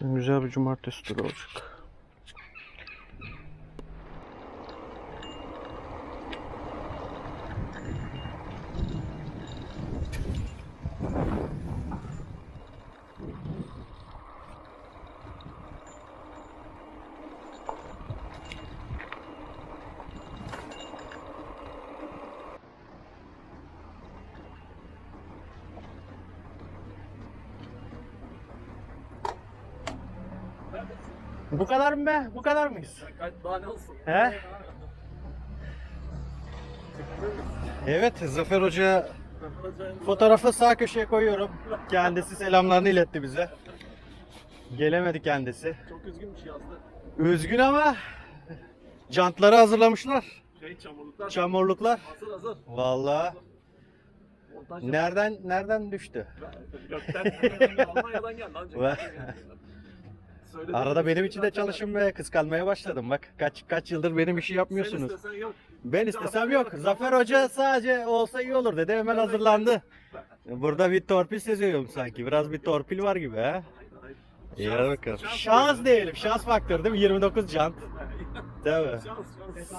Güzel bir cumartesi turu olacak. Bu kadar mı be? Bu kadar mıyız? Daha ne olsun? He? Evet, Zafer Hoca fotoğrafı sağ köşeye koyuyorum. Kendisi selamlarını iletti bize. Gelemedi kendisi. Çok üzgünmüş yazdı. Üzgün ama jantları hazırlamışlar. Şey çamurluklar. Çamurluklar. hazır hazır. Vallahi Montaj nereden nereden düştü? Gökten Almanya'dan geldi ancak. Söyledi. Arada benim için de çalışın ve kıskanmaya başladım. Bak kaç kaç yıldır benim işi yapmıyorsunuz. Sen istesen yok. Ben istesem yok. Zafer Hoca sadece olsa iyi olur dedi. Hemen hazırlandı. Burada bir torpil seziyorum sanki. Biraz bir torpil var gibi ha. İyi hadi bakalım. Şans diyelim. Şans faktörü değil mi? 29 jant. Tabii.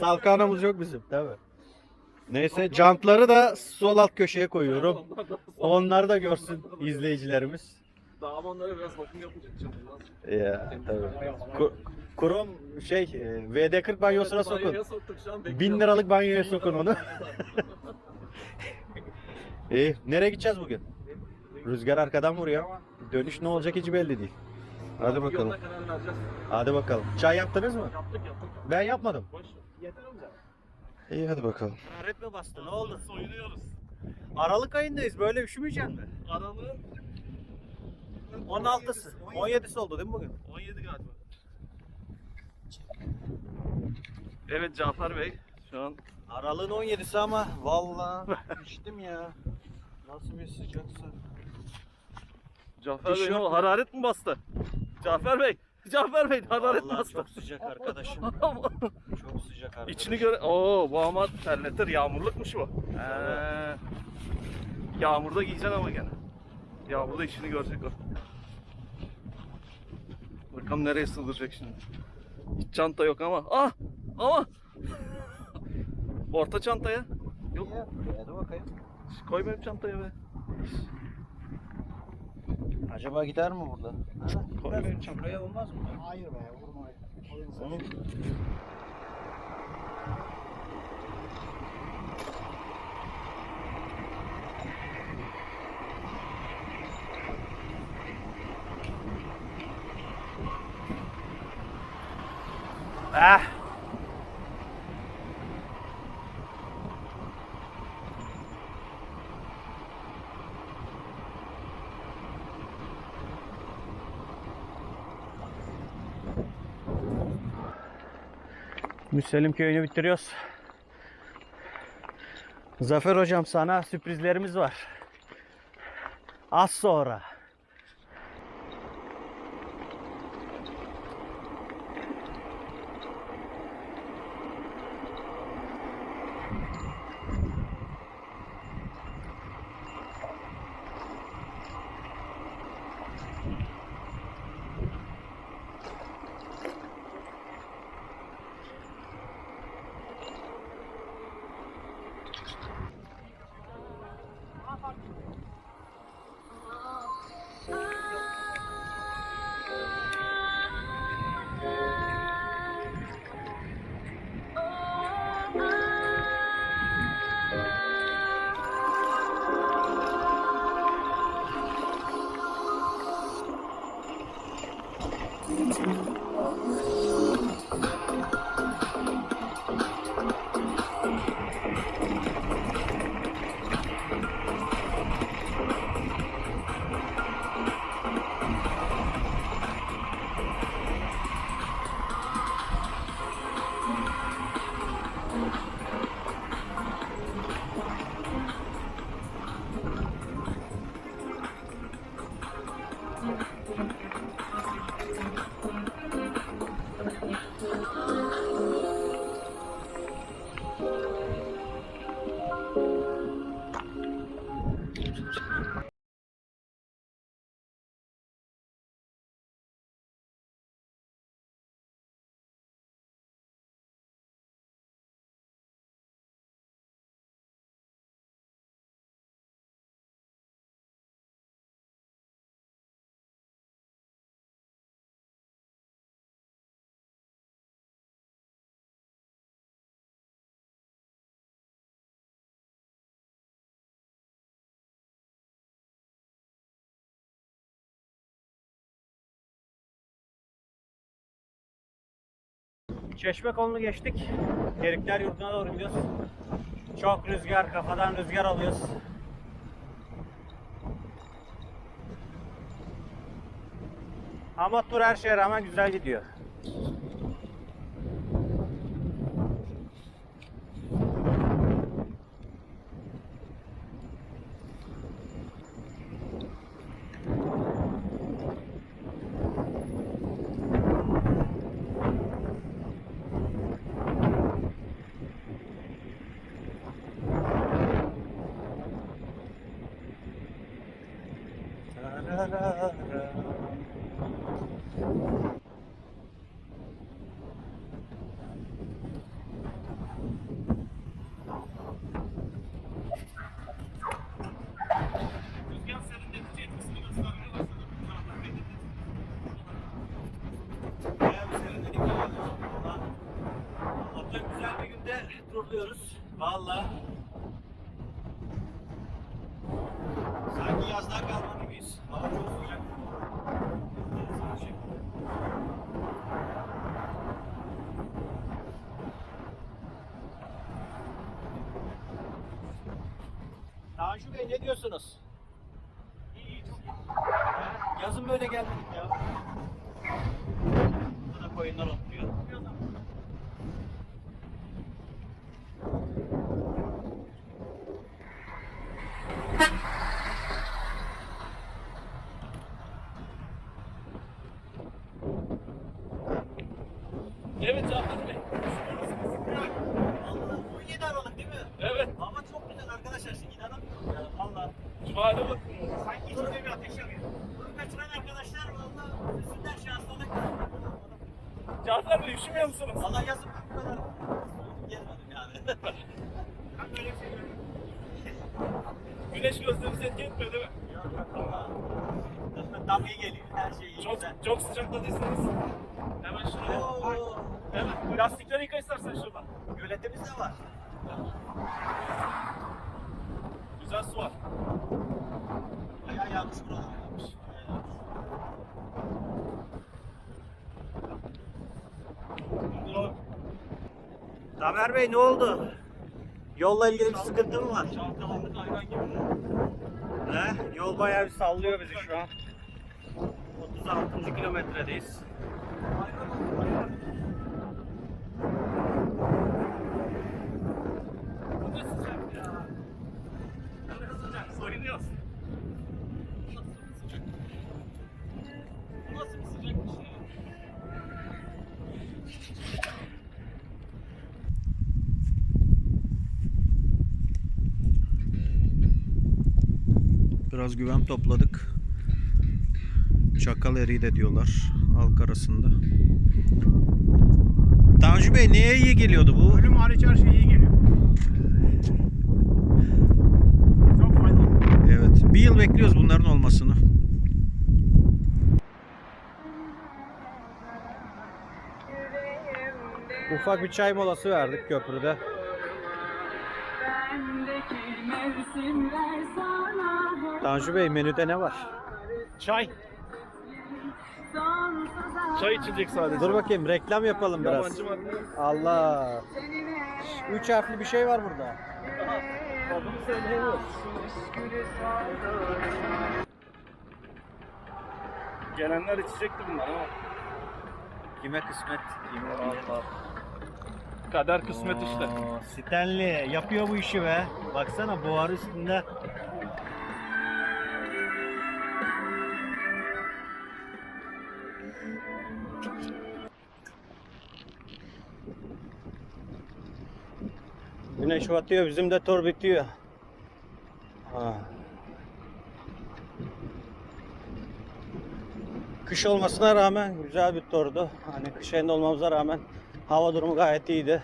Salkanımız yok bizim. Tabii. Neyse jantları da sol alt köşeye koyuyorum. Onları da görsün izleyicilerimiz. Daha ama onlara biraz bakım yapacak. çamurlar. Ya tabii. Ku- Kurum şey e, VD40 banyosuna sokun. Soktuk şu an 1000 bekliyorum. liralık banyoya sokun onu. İyi. Nereye gideceğiz bugün? Rüzgar arkadan vuruyor ama dönüş ne olacak hiç belli değil. Hadi bakalım. Yoluna karar vereceğiz. Hadi bakalım. Çay yaptınız mı? Yaptık yaptık. Ben yapmadım. Boş. Yeter amca. İyi hadi bakalım. Hararet mi bastı? Ne oldu? Soyunuyoruz. Aralık ayındayız. Böyle üşümeyeceksin mi? Aralığın 16'sı. 17'si oldu değil mi bugün? 17 galiba. Evet Cafer Bey şu an Aralığın 17'si ama vallahi içtim ya. Nasıl bir sıcaksa. Cafer Bey ne oldu? Hararet mi bastı? Cafer Bey, Cafer Bey hararet Vallahi bastı. çok sıcak arkadaşım. Çok sıcak arkadaşım. İçini göre... Oo bu ama terletir. Yağmurlukmuş bu. Ee, yağmurda giyeceksin ama gene. Yağmurda içini görecek o. Bakalım nereye sığdıracak şimdi. Hiç çanta yok ama. Ah! Ama! Orta çantaya. Yok. Hadi bakayım. Koy benim çantaya be. Acaba gider mi burada? Koy benim çantaya. Olmaz mı? Hayır be vurma. Onu... Ah! Müselim köyünü bitiriyoruz. Zafer hocam sana sürprizlerimiz var. Az sonra. Thank. Çeşme kolunu geçtik. Herikler yurduna doğru gidiyoruz. Çok rüzgar, kafadan rüzgar alıyoruz. Ama tur her şeye rağmen güzel gidiyor. Allah'tan güzel bir günde turluyoruz. Valla. Sanki yazdan kalma gibiyiz. Çok sıcak. Tanju Bey ne diyorsunuz? İyi, çok iyi. Yazın böyle gelmedik ya. Burada koyunlar otluyor. Evet Cafer Bey. Vallahi 17 Aralık değil mi? Evet. Hava çok güzel arkadaşlar. Şimdi inanamıyorum ya. Valla. Hale bakın. Sanki içinde bir ateş yanıyor. Bunu kaçıran arkadaşlar valla üstünden şanslandık. Cafer Bey üşümüyor musunuz? Valla yazın ben bu kadar gezmedim yani. ben böyle bir şey görmedim. Güneş gözlerinizi etki etmiyor değil mi? Tam iyi geliyor. Her şey iyi Çok, güzel. çok sıcakta değilsiniz. Hemen şuraya. Oo, Evet. Lastikleri yıka istersen şuradan. göletimiz de var. Güzel su var. Ayağı yanmış buralar yanmış. Tamer Bey ne oldu? Yolla ilgili bir sıkıntı mı var? Çalkalandık hayvan gibi. He? Yol bayağı bir sallıyor bizi şu an. 36. kilometredeyiz. Biraz güven topladık. Çakal eriği de diyorlar halk arasında. Tanju Bey neye iyi geliyordu bu? Ölüm hariç her şey iyi geliyor. Çok faydalı. Evet. Bir yıl bekliyoruz bunların olmasını. Ufak bir çay molası verdik köprüde. Tanju Bey menüde ne var? Çay. Çay içecek sadece. Dur bakayım reklam yapalım biraz. Yabancı madde. Allah. Üç harfli bir şey var burada. Adını. Gelenler içecekti bunlar ama. Kime kısmet? Kime Allah. Kader kısmet işte. Stanley yapıyor bu işi be. Baksana buhar üstünde. Güneş batıyor, bizim de tur bitiyor. Ha. Kış olmasına rağmen güzel bir turdu. Hani kış ayında olmamıza rağmen hava durumu gayet iyiydi.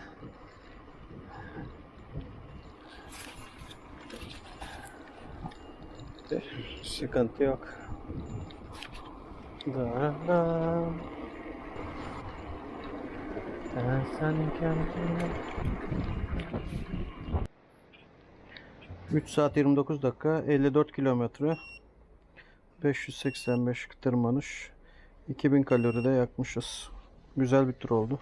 Sıkıntı yok. Da da. Ben sen kendine 3 saat 29 dakika 54 kilometre 585 tırmanış 2000 kalori de yakmışız. Güzel bir tur oldu.